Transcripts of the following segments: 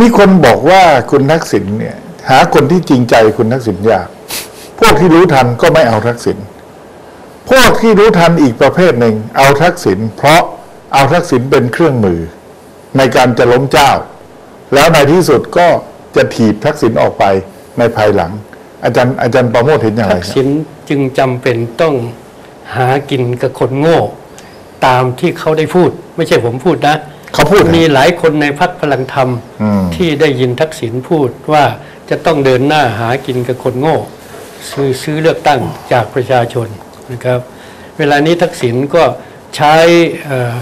มีคนบอกว่าคุณทักษิณเนี่ย หาคนที่จริงใจคุณทักษิณยาก พวกที่รู้ทันก็ไม่เอาทักษิณพวกที่รู้ทันอีกประเภทหนึ่ง เอาทักษิณเพราะเอาทักษิณเป็นเครื่องมือ ในการจะล้มเจ้า แล้วในที่สุดก็จะถีบทักษิณออกไปในภายหลัง อาจารย์อาจารย์ประโมทเห็นอย่างไรทักษิณจึงจำเป็นต้องหากินกับคนโง่ ตามที่เขาได้พูด ไม่ใช่ผมพูดนะ เขาพูดนะมีหลายคนในพักพลังธรรมอืมที่ได้ยินทักษิณพูดว่าจะต้องเดินหน้าหากินกับคนโง่ ซื้อซื้อเลือกตั้งจากประชาชนนะครับ เวลานี้ทักษิณก็ใช้เอ่อ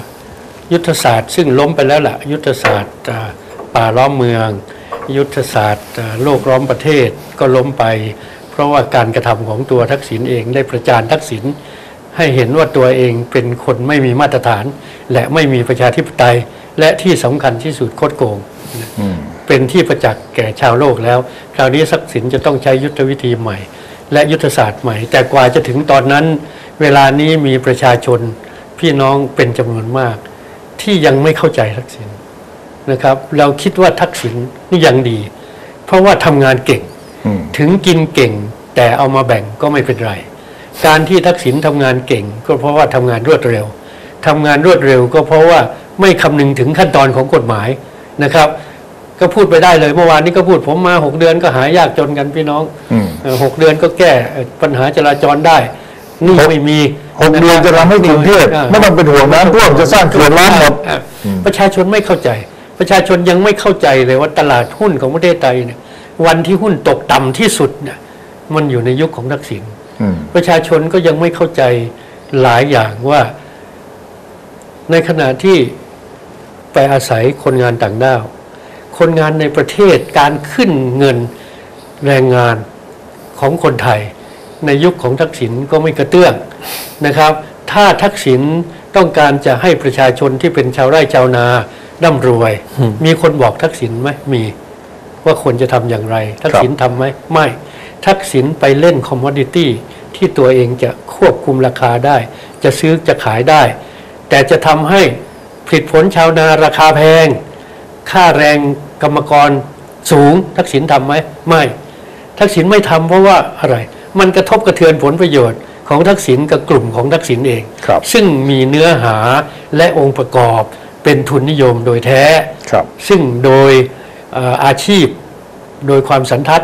ยุทธศาสตร์ซึ่งล้มไปแล้วล่ะ ยุทธศาสตร์อ่าป่าล้อมเมือง ยุทธศาสตร์อ่าโลกล้อมประเทศก็ล้มไป เพราะว่าการกระทำของตัวทักษิณเองได้ประจานทักษิณให้เห็นว่าตัวเองเป็นคนไม่มีมาตรฐาน และไม่มีประชาธิปไตย และที่สำคัญที่สุดโคดโกงอืมเป็นที่ประจักษ์แก่ชาวโลกแล้ว คราวนี้ทักษิณจะต้องใช้ยุทธวิธีใหม่ และยุทธศาสตร์ใหม่ แต่กว่าจะถึงตอนนั้น เวลานี้มีประชาชนพี่น้องเป็นจำนวนมาก ที่ยังไม่เข้าใจทักษิณนะครับ เราคิดว่าทักษิณนี่ยังดี เพราะว่าทำงานเก่งอืมถึงกินเก่ง แต่เอามาแบ่งก็ไม่เป็นไร การที่ทักษิณทำงานเก่ง ก็เพราะว่าทำงานรวดเร็วทำงานรวดเร็วก็เพราะว่า ไม่คำนึงถึงขั้นตอนของกฎหมายนะครับ ก็พูดไปได้เลยเมื่อวานนี้ก็พูดผมมาหกเดือนก็หายากจนกันพี่น้องอืมเอ่อหกเดือนก็แก้ปัญหาจราจรได้นี่หกไม่มีหกเดือนจะทำให้กรุงเทพาไม่ต้องเป็นห่วงน้ำท่วมจะสร้างเขื่อนล้อมหมดอ่าประชาชนไม่เข้าใจ ประชาชนยังไม่เข้าใจเลยว่าตลาดหุ้นของประเทศไทยเนี่ยวันที่หุ้นตกต่ำที่สุดเนี่ยมันอยู่ในยุคของทักษิณอืมประชาชนก็ยังไม่เข้าใจหลายอย่างว่า ในขณะที่ ไปอาศัยคนงานต่างด้าว คนงานในประเทศการขึ้นเงินแรงงานของคนไทย ในยุคของทักษิณก็ไม่กระเตื้องนะครับ ถ้าทักษิณต้องการจะให้ประชาชนที่เป็นชาวไร่ชาวนาร่ำรวย มีคนบอกทักษิณไหมมีว่าควรจะทำอย่างไร ทักษิณทำไหมไม่ ทักษิณไปเล่นคอมมอดิตี้ที่ตัวเองจะควบคุมราคาได้ จะซื้อจะขายได้ แต่จะทำให้ ผลิตผลชาวนาราคาแพง ค่าแรงกรรมกรสูง ทักษิณทำไหมไม่ ทักษิณไม่ทำเพราะว่าอะไร มันกระทบกระเทือนผลประโยชน์ของทักษิณกับกลุ่มของทักษิณเองครับซึ่งมีเนื้อหาและองค์ประกอบเป็นทุนนิยมโดยแท้ครับซึ่งโดยเอ่ออาชีพโดยความสันทัด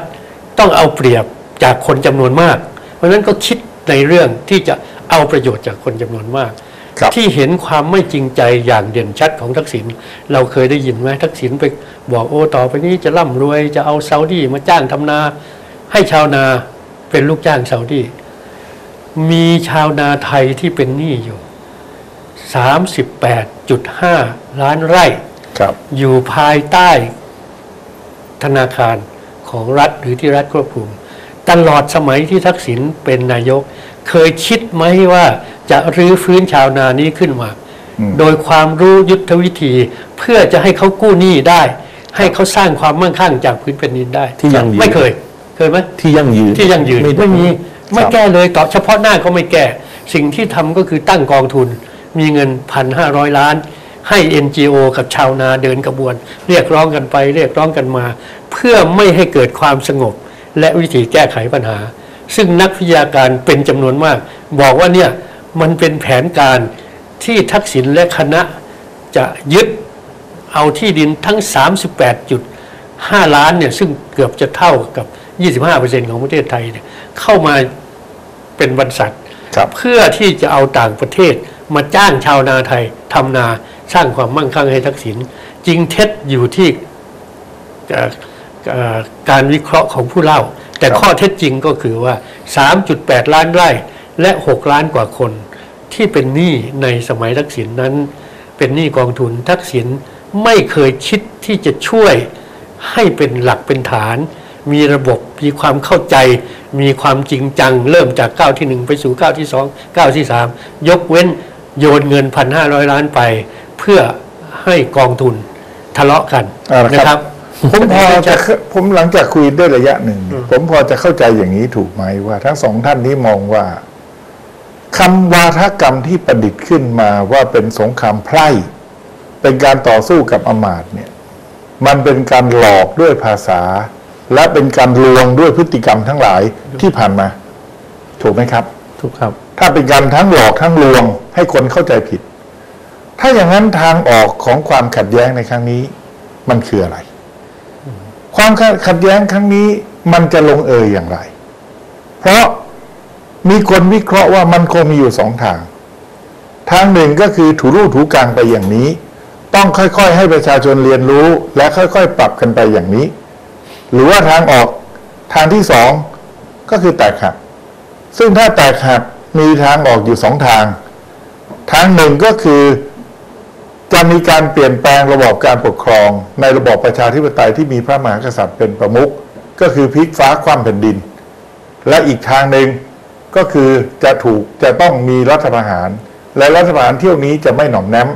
ต้องเอาเปรียบจากคนจำนวนมาก เพราะฉะนั้นก็คิดในเรื่องที่จะเอาประโยชน์จากคนจำนวนมากครับ ที่เห็นความไม่จริงใจอย่างเด่นชัดของทักษิณเราเคยได้ยินไหมทักษิณไปบอกโอ้ต่อไปนี้จะร่ำรวยจะเอาซาอุดีมาจ้างทำนา ให้ชาวนาเป็นลูกจ้างซาอุดีมีชาวนาไทยที่เป็นหนี้อยู่ 38.5 ล้านไร่ครับอยู่ภายใต้ธนาคารของรัฐหรือที่รัฐควบคุม ตลอดสมัยที่ทักษิณเป็นนายก เคยคิดไหมว่า จะรื้อฟื้นชาวนานี้ขึ้นมาอืมโดยความรู้ยุทธวิธีเพื่อจะให้เขากู้หนี้ได้ ให้เขาสร้างความมั่งคั่งจากพื้นแผ่นดินได้ที่ยั่งยืนไม่เคย เคยไหมที่ยั่งยืนที่ยั่งยืนไม่ไม่มีไม่ครับแก้เลยต่อเฉพาะหน้าก็ไม่แก้ สิ่งที่ทำก็คือตั้งกองทุน มีเงินพันห้าร้อยล้าน ให้ NGO กับชาวนาเดินกระบวน เรียกร้องกันไป เรียกร้องกันมา เพื่อไม่ให้เกิดความสงบ และวิธีแก้ไขปัญหา ซึ่งนักวิทยาการเป็นจำนวนมาก บอกว่าเนี่ย มันเป็นแผนการที่ทักษิณและคณะจะยึดเอาที่ดินทั้ง 38.5 ล้านเนี่ยซึ่งเกือบจะเท่ากับ 25%ของประเทศไทยเนี่ยเข้ามาเป็นบรรษัทครับเพื่อที่จะเอาต่างประเทศมาจ้างชาวนาไทยทำนาสร้างความมั่งคั่งให้ทักษิณจริงเท็จอยู่ที่เอ่อเอ่อการวิเคราะห์ของผู้เล่า แต่ครับข้อเท็จจริงก็คือว่า 3.8 ล้านไร่และ 6 ล้านกว่าคน ที่เป็นหนี้ในสมัยทักษิณนั้น เป็นหนี้กองทุนทักษิณไม่เคยคิดที่จะช่วยให้เป็นหลักเป็นฐาน มีระบบมีความเข้าใจ มีความจริงจัง เริ่มจากก้าวที่หนึ่งไปสู่ก้าวที่สองก้าวที่สามยกเว้นโยนเงินพันห้าร้อยล้านไป เพื่อให้กองทุนทะเลาะกันเอาละนะครับผมพอจะผมหลังจากคุยได้ระยะหนึ่ง ผมพอจะเข้าใจอย่างนี้ถูกไหมว่า ทั้งสองท่านนี้มองว่า คำวาทกรรมที่ประดิษฐ์ขึ้นมาว่าเป็นสงครามไพร่ เป็นการต่อสู้กับอำมาตย์เนี่ยมันเป็นการหลอกด้วยภาษา และเป็นการลวงด้วยพฤติกรรมทั้งหลายที่ผ่านมา ถูกไหมครับ ถูกครับ ถ้าเป็นการทั้งหลอกทั้งลวง ให้คนเข้าใจผิด ถ้าอย่างนั้นทางออกของความขัดแย้งในครั้งนี้ มันคืออะไร ความขัดแย้งครั้งนี้ มันจะลงเอยอย่างไร เพราะ มีคนวิเคราะห์ว่ามันคงมีอยู่สองทาง ทางหนึ่งก็คือถูรูถูกลางไปอย่างนี้ ต้องค่อยๆ ให้ประชาชนเรียนรู้และค่อยๆ ปรับกันไปอย่างนี้ หรือว่าทางออกทางที่สองก็คือแตกหัก ซึ่งถ้าแตกหักมีทางออกอยู่สองทาง ทางหนึ่งก็คือจะมีการเปลี่ยนแปลงระบอบการปกครอง ในระบอบประชาธิปไตยที่มีพระมหากษัตริย์เป็นประมุขก็คือพลิกฟ้าคว่ำแผ่นดิน และอีกทางหนึ่ง ก็คือจะถูกจะต้องมีรัฐประหาร และรัฐประหารเที่ยวนี้จะไม่หน่อมแนม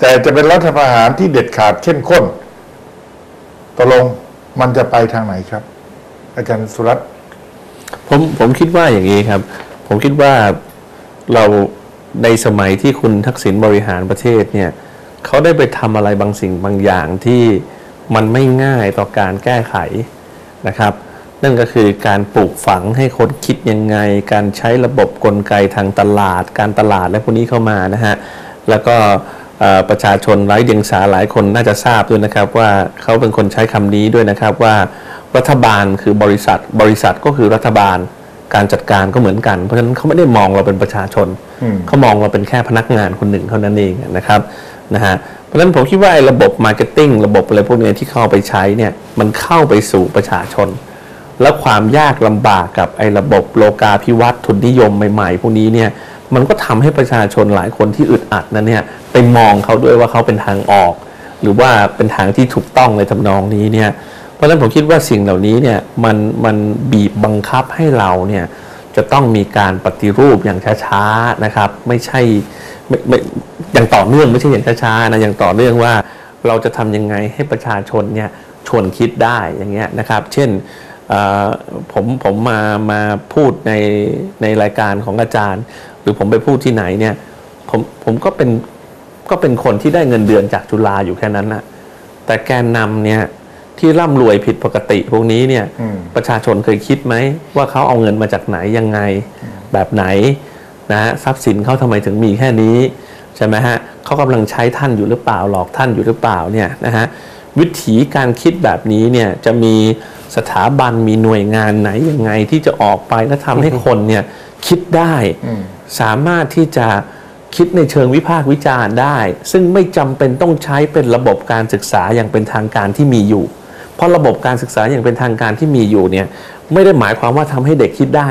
แต่จะเป็นรัฐประหารที่เด็ดขาดเข้มข้นตกลงมันจะไปทางไหนครับ อาจารย์สุรัตน์ผมผมคิดว่าอย่างนี้ครับ ผมคิดว่าเราในสมัยที่คุณทักษิณบริหารประเทศเนี่ยเขาได้ไปทำอะไรบางสิ่งบางอย่างที่มันไม่ง่ายต่อการแก้ไขนะครับ นั่นก็คือการปลูกฝังให้คนคิดยังไง การใช้ระบบกลไกทางตลาด การตลาดและพวกนี้เข้ามานะฮะ แล้วก็เอ่อประชาชนไร้เดียงสาหลายคนน่าจะทราบด้วยนะครับว่าเขาเป็นคนใช้คำนี้ด้วยนะครับว่ารัฐบาลคือบริษัท บริษัทก็คือรัฐบาลการจัดการก็เหมือนกัน เพราะฉะนั้นเขาไม่ได้มองเราเป็นประชาชนอืมเขามองเราเป็นแค่พนักงานคนหนึ่งเท่านั้นเองนะครับนะฮะเพราะฉะนั้นผมคิดว่าไอ้ระบบมาร์เก็ตติ้งระบบอะไรพวกเนี้ยที่เข้าไปใช้เนี่ยมันเข้าไปสู่ประชาชน แล้วความยากลำบากกับไอ้ระบบโลกาภิวัตน์ทุนนิยมใหม่ๆ พวกนี้เนี่ยมันก็ทำให้ประชาชนหลายคนที่อึดอัดนั้นเนี่ยไปมองเขาด้วยว่าเขาเป็นทางออก หรือว่าเป็นทางที่ถูกต้องในทำนองนี้เนี่ยเพราะฉะนั้นผมคิดว่าสิ่งเหล่านี้เนี่ยมันมันบีบบังคับให้เราเนี่ยจะต้องมีการปฏิรูปอย่างช้าๆนะครับ ไม่ใช่ไม่ไม่อย่างต่อเนื่องไม่ใช่อย่างช้าๆนะอย่างต่อเนื่องว่าเราจะทำยังไงให้ประชาชนเนี่ยชวนคิดได้อย่างเงี้ยนะครับ เช่น ผมผมมามาพูดในในรายการของอาจารย์ หรือผมไปพูดที่ไหนเนี่ยผมผมก็เป็นก็เป็นคนที่ได้เงินเดือนจากจุฬาอยู่แค่นั้นนะแต่แกนนำเนี่ยที่ร่ำรวยผิดปกติพวกนี้เนี่ยอืมประชาชนเคยคิดไหม ว่าเขาเอาเงินมาจากไหนยังไง แบบไหนนะฮะทรัพย์สินเขาทำไมถึงมีแค่นี้ใช่ไหมฮะเขากำลังใช้ท่านอยู่หรือเปล่าหลอกท่านอยู่หรือเปล่าเนี่ยนะฮะวิถีการคิดแบบนี้เนี่ยจะมี สถาบันมีหน่วยงานไหนยังไงที่จะออกไปและทำให้คนเนี่ยคิดได้อืมสามารถที่จะคิดในเชิงวิพากษ์วิจารณ์ได้ ซึ่งไม่จำเป็นต้องใช้เป็นระบบการศึกษาอย่างเป็นทางการที่มีอยู่ เพราะระบบการศึกษาอย่างเป็นทางการที่มีอยู่เนี่ยไม่ได้หมายความว่าทำให้เด็กคิดได้